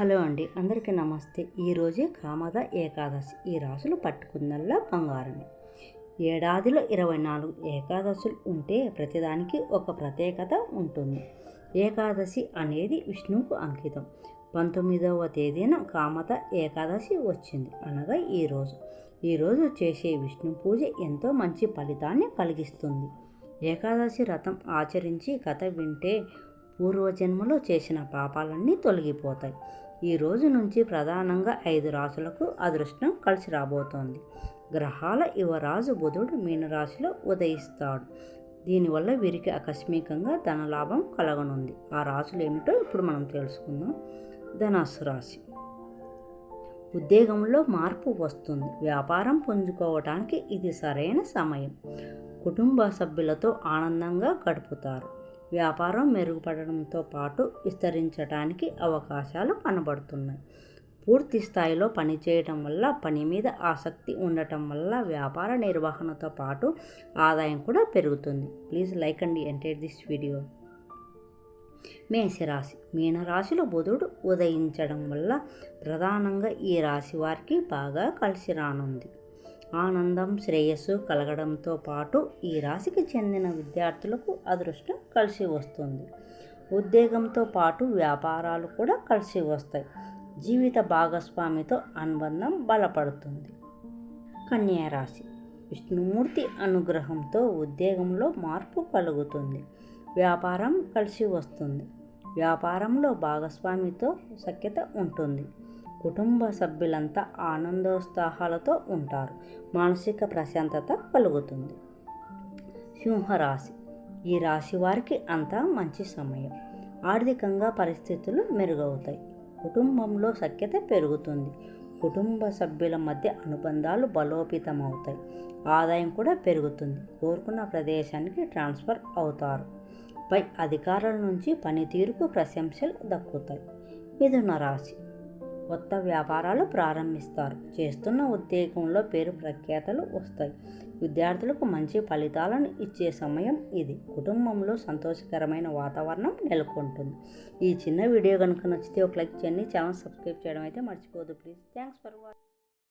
Hello అండి అందరికీ నమస్తే. ఈరోజే కామద ఏకాదశి. ఈ రాసులు పట్టుకుందల్లా బంగారమే. ఏడాదిలో ఇరవై నాలుగు ఏకాదశులు ఉంటే ప్రతిదానికి ఒక ప్రత్యేకత ఉంటుంది. ఏకాదశి అనేది విష్ణువుకు అంకితం. పంతొమ్మిదవ తేదీన కామత ఏకాదశి వచ్చింది. అనగా ఈరోజు ఈరోజు చేసే విష్ణు పూజ ఎంతో మంచి ఫలితాన్ని కలిగిస్తుంది. ఏకాదశి రథం ఆచరించి కథ వింటే పూర్వజన్మలో చేసిన పాపాలన్నీ తొలగిపోతాయి. ఈ రోజు నుంచి ప్రధానంగా ఐదు రాసులకు అదృష్టం కలిసి రాబోతోంది. గ్రహాల యువరాజు బుధుడు మీనరాశిలో ఉదయిస్తాడు. దీనివల్ల వీరికి ఆకస్మికంగా ధనలాభం కలగనుంది. ఆ రాశులు ఏమిటో ఇప్పుడు మనం తెలుసుకుందాం. ధనస్సు రాశి. ఉద్యోగంలో మార్పు వస్తుంది. వ్యాపారం పుంజుకోవటానికి ఇది సరైన సమయం. కుటుంబ సభ్యులతో ఆనందంగా గడుపుతారు. వ్యాపారం మెరుగుపడడంతో పాటు విస్తరించడానికి అవకాశాలు కనబడుతున్నాయి. పూర్తి స్థాయిలో పనిచేయటం వల్ల పని మీద ఆసక్తి ఉండటం వల్ల వ్యాపార నిర్వహణతో పాటు ఆదాయం కూడా పెరుగుతుంది. Please like and enter this video. మేషరాశి. మీనరాశిలో బుధుడు ఉదయించడం వల్ల ప్రధానంగా ఈ రాశి వారికి బాగా కలిసి రానుంది. ఆనందం శ్రేయస్సు కలగడంతో పాటు ఈ రాశికి చెందిన విద్యార్థులకు అదృష్టం కలిసి వస్తుంది. ఉద్యోగంతో పాటు వ్యాపారాలు కూడా కలిసి వస్తాయి. జీవిత భాగస్వామితో అనుబంధం బలపడుతుంది. కన్యారాశి విష్ణుమూర్తి అనుగ్రహంతో ఉద్యోగంలో మార్పు కలుగుతుంది. వ్యాపారం కలిసి వస్తుంది. వ్యాపారంలో భాగస్వామితో సఖ్యత ఉంటుంది. కుటుంబ సభ్యులంతా ఆనందోత్సాహాలతో ఉంటారు. మానసిక ప్రశాంతత కలుగుతుంది. సింహరాశి. ఈ రాశి వారికి అంతా మంచి సమయం. ఆర్థికంగా పరిస్థితులు మెరుగవుతాయి. కుటుంబంలో సఖ్యత పెరుగుతుంది. కుటుంబ సభ్యుల మధ్య అనుబంధాలు బలోపేతమవుతాయి. ఆదాయం కూడా పెరుగుతుంది. కోరుకున్న ప్రదేశానికి ట్రాన్స్ఫర్ అవుతారు. పై అధికారుల నుంచి పనితీరుకు ప్రశంసలు దక్కుతాయి. మిథున రాశి. కొత్త వ్యాపారాలు ప్రారంభిస్తారు. చేస్తున్న ఉద్యోగంలో పేరు ప్రఖ్యాతలు వస్తాయి. విద్యార్థులకు మంచి ఫలితాలను ఇచ్చే సమయం ఇది. కుటుంబంలో సంతోషకరమైన వాతావరణం నెలకొంటుంది. ఈ చిన్న వీడియో కనుక నచ్చితే ఒక లైక్ చేయండి. ఛానల్ సబ్స్క్రైబ్ చేయడం అయితే మర్చిపోదు ప్లీజ్. Thanks for watching